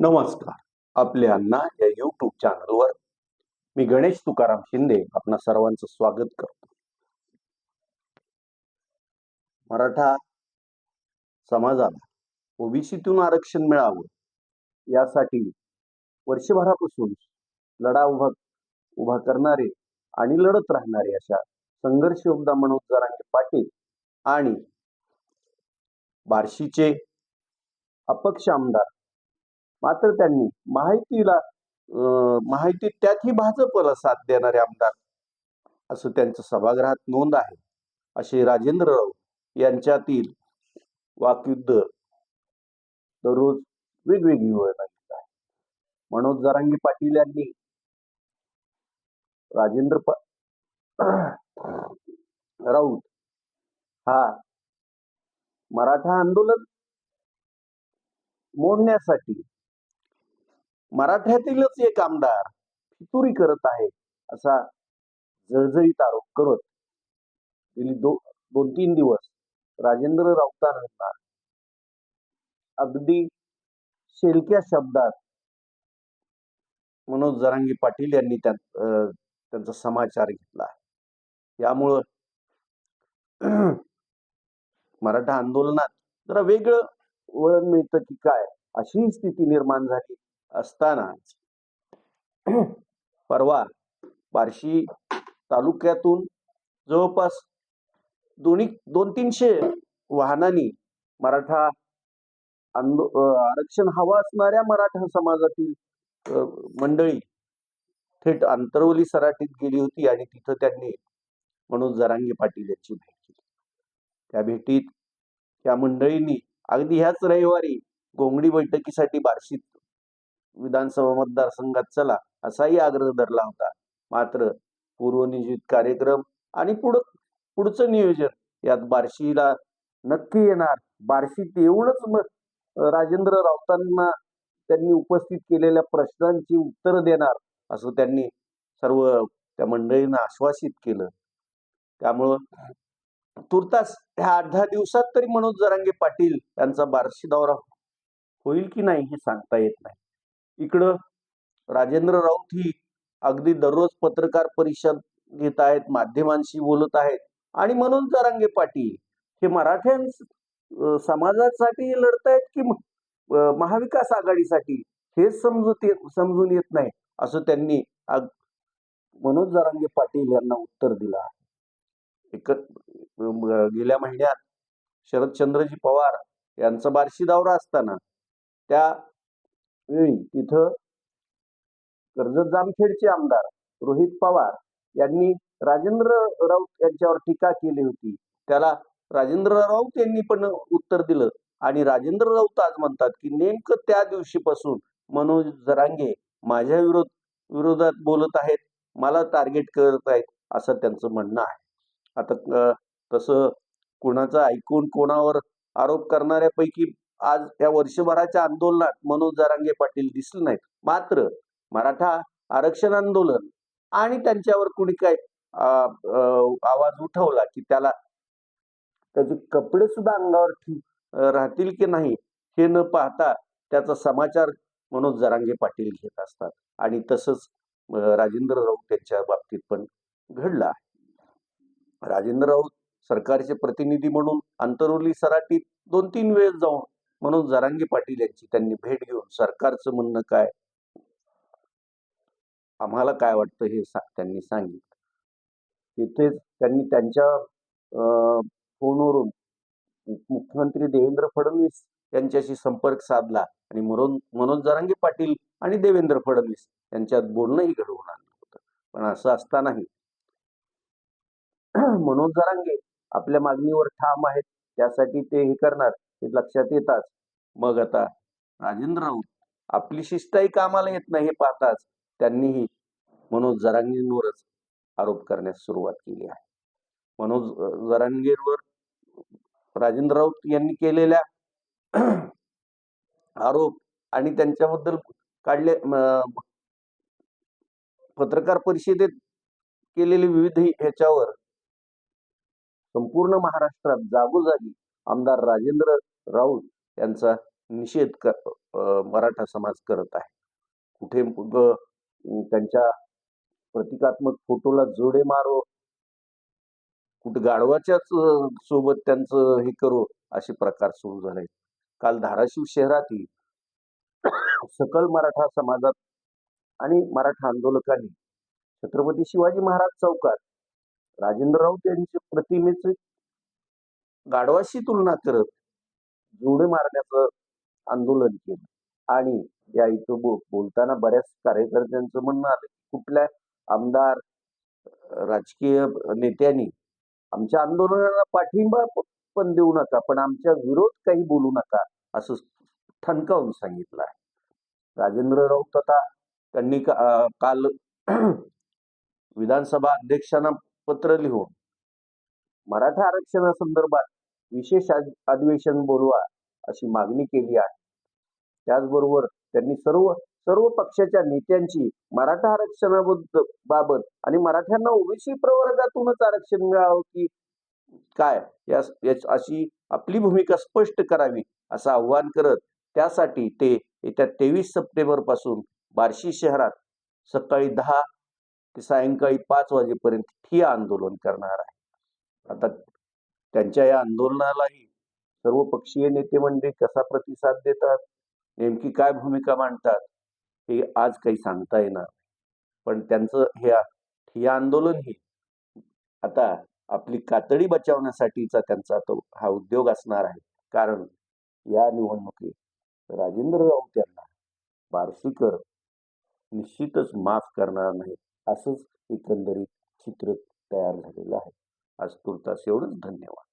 नमस्कार. आपल्या अण्णा या युट्यूब चॅनलवर मी गणेश तुकाराम शिंदे आपणा सर्वांचं स्वागत करतो. मराठा समाजाला ओबीसीतून आरक्षण मिळावं यासाठी वर्षभरापासून लढा उभा उभा करणारे आणि लढत राहणारे अशा संघर्ष योद्धा मनोज जरांगे पाटील आणि बार्शीचे अपक्ष आमदार मात्र त्यांनी माहितीला अं, माहिती त्यातही भाजपला साथ देणारे आमदार असं त्यांचं सभागृहात नोंद आहे. असे राजेंद्र राऊत यांच्यातील वाकयुद्ध दररोज वेगवेगळी वळण घेत आहे मनोज जरांगी पाटील यांनी राजेंद्र पा... राऊत हा मराठा आंदोलन मोडण्यासाठी मराठ्यातीलच एक आमदार फितुरी करत आहे असा जळजळीत आरोप करत गेली दो दोन तीन दिवस राजेंद्र राऊतांना अगदी शेलक्या शब्दात मनोज जरांगी पाटील यांनी त्या अं, त्यांचा समाचार घेतला. आहे यामुळं मराठा आंदोलनात जरा वेगळं वळण मिळतं की काय अशी स्थिती निर्माण झाली. असताना परवा बार्शी तालुक्यातून जवळपास दोन्ही दोन तीनशे वाहनांनी मराठा आंदो आरक्षण हवा असणाऱ्या मराठा समाजातील मंडळी थेट आंतरवली सराटीत गेली होती आणि तिथं त्यांनी मनोज जरांगे पाटील यांची भेट केली त्या भेटीत त्या मंडळींनी अगदी ह्याच रविवारी गोंगडी बैठकीसाठी बार्शीत विधानसभा मतदारसंघात चला असाही आग्रह धरला होता. मात्र पूर्वनियोजित कार्यक्रम आणि पुढं पुढचं नियोजन यात बार्शीला नक्की येणार. बार्शीत येऊनच मग राजेंद्र राऊतांना त्यांनी उपस्थित केलेल्या प्रश्नांची उत्तरं देणार असं त्यांनी सर्व त्या मंडळींना आश्वासित केलं. त्यामुळं तुर्तास ह्या आठ दहा दिवसात तरी मनोज जरांगे पाटील यांचा बार्शी दौरा होईल की नाही हे सांगता येत नाही. इकडं राजेंद्र राऊत ही अगदी दररोज पत्रकार परिषद घेत आहेत माध्यमांशी बोलत आहेत आणि मनोज जरांगे पाटील हे मराठ्यां समाजासाठी लढतायत की महाविकास आघाडीसाठी हेच समजत येत समजून येत नाही असं त्यांनी मनोज जरांगे पाटील यांना उत्तर दिलं आहे. एक गेल्या महिन्यात शरदचंद्रजी पवार यांचा बार्शी दौरा असताना त्या वेळी तिथं कर्जत जामखेडचे आमदार रोहित पवार यांनी राजेंद्र राऊत यांच्यावर टीका केली होती. त्याला राजेंद्र राऊत यांनी पण उत्तर दिलं आणि राजेंद्र राऊत आज म्हणतात की नेमकं त्या दिवशीपासून मनोज जरांगे माझ्या विरोध विरोधात बोलत आहेत मला टार्गेट करत आहेत असं त्यांचं म्हणणं आहे. आता तसं कुणाचं ऐकून कोणावर आरोप करणाऱ्यापैकी आज या वर्षभराच्या आंदोलनात मनोज जरांगे पाटील दिसले नाहीत. मात्र मराठा आरक्षण आंदोलन आणि त्यांच्यावर कुणी काय आवाज उठवला की त्याला त्याचे कपडे सुद्धा अंगावर राहतील की नाही हे न पाहता त्याचा समाचार मनोज जरांगे पाटील घेत असतात. आणि तसंच राजेंद्र राऊत यांच्या बाबतीत पण घडलं आहे. राजेंद्र राऊत सरकारचे प्रतिनिधी म्हणून अंतरुली सराटीत दोन तीन वेळेस जाऊन मनोज जरांगी पाटील यांची त्यांनी भेट घेऊन सरकारचं म्हणणं काय? आम्हाला काय वाटतं हे सा- त्यांनी सांगितलं. तिथेच त्यांनी त्यांच्या अं, फोनवरून मुख्यमंत्री देवेंद्र फडणवीस यांच्याशी संपर्क साधला आणि मनोज मनोज जरांगे पाटील आणि देवेंद्र फडणवीस यांच्यात बोलणंही घडवून आणलं होतं. पण असं असतानाही मनोज जरांगे आपल्या मागणीवर ठाम आहेत त्यासाठी ते हे करणार हे लक्षात येताच मग आता राजेंद्र राऊत आपली शिस्ताही कामाला येत नाही हे पाहताच त्यांनीही मनोज जरांगीरवरच आरोप करण्यास सुरुवात केली आहे. मनोज जरांगीरवर राजेंद्र राऊत यांनी केलेल्या आरोप आणि त्यांच्याबद्दल काढले पत्रकार परिषदेत केलेले विविध ह्याच्यावर संपूर्ण महाराष्ट्रात जागोजागी आमदार राजेंद्र राऊत यांचा निषेध कर मराठा समाज करत आहे. कुठे त्यांच्या प्रतिकात्मक फोटोला जोडे मारो. कुठे गाढवाच्याच सोबत त्यांचं हे करू असे प्रकार सुरू झाले. काल धाराशिव शहरातील सकल मराठा समाजात आणि मराठा आंदोलकांनी छत्रपती शिवाजी महाराज चौकात राजेंद्र राऊत यांच्या प्रतिमेचे गाढवाशी तुलना करत जोडे मारण्याचं आंदोलन केलं. आणि या इथं बो बोलताना बऱ्याच कार्यकर्त्यांचं म्हणणं आलं की कुठल्या आमदार राजकीय नेत्यांनी आमच्या आंदोलनाला पाठिंबा पण देऊ नका पण आमच्या विरोध काही बोलू नका असं ठणकावून सांगितलं आहे. राजेंद्र राऊत आता त्यांनी का- काल विधानसभा अध्यक्षांना पत्र लिहून मराठा आरक्षणासंदर्भात विशेष अधिवेशन बोलवा अशी मागणी केली आहे. त्याचबरोबर त्यांनी सर्व सर्व पक्षाच्या नेत्यांची मराठा आरक्षणाबद्दल बाबत आणि मराठ्यांना ओबीसी प्रवर्गातूनच आरक्षण मिळावं की काय? या अशी आपली भूमिका स्पष्ट करावी असं आव्हान करत त्यासाठी ते येत्या तेवीस सप्टेंबरपासून बार्शी शहरात सकाळी दहा ते सायंकाळी पाच वाजेपर्यंत ठिय्या आंदोलन करणार आहे. आता त्यांच्या या आंदोलनालाही सर्व पक्षीय नेते मंडळी कसा प्रतिसाद देतात? नेमकी काय भूमिका मांडतात? हे आज काही सांगता येणार पण त्यांचं हे हे आंदोलन ही आता आपली कातडी बचावण्यासाठीचा त्यांचा तो हा उद्योग असणार आहे. कारण या निवडणुकीत राजेंद्र राऊत यांना बार्शीकर निश्चितच माफ करणार नाही असंच एकंदरीत चित्र तयार झालेलं आहे. आज तुर्तास एवढंच. धन्यवाद.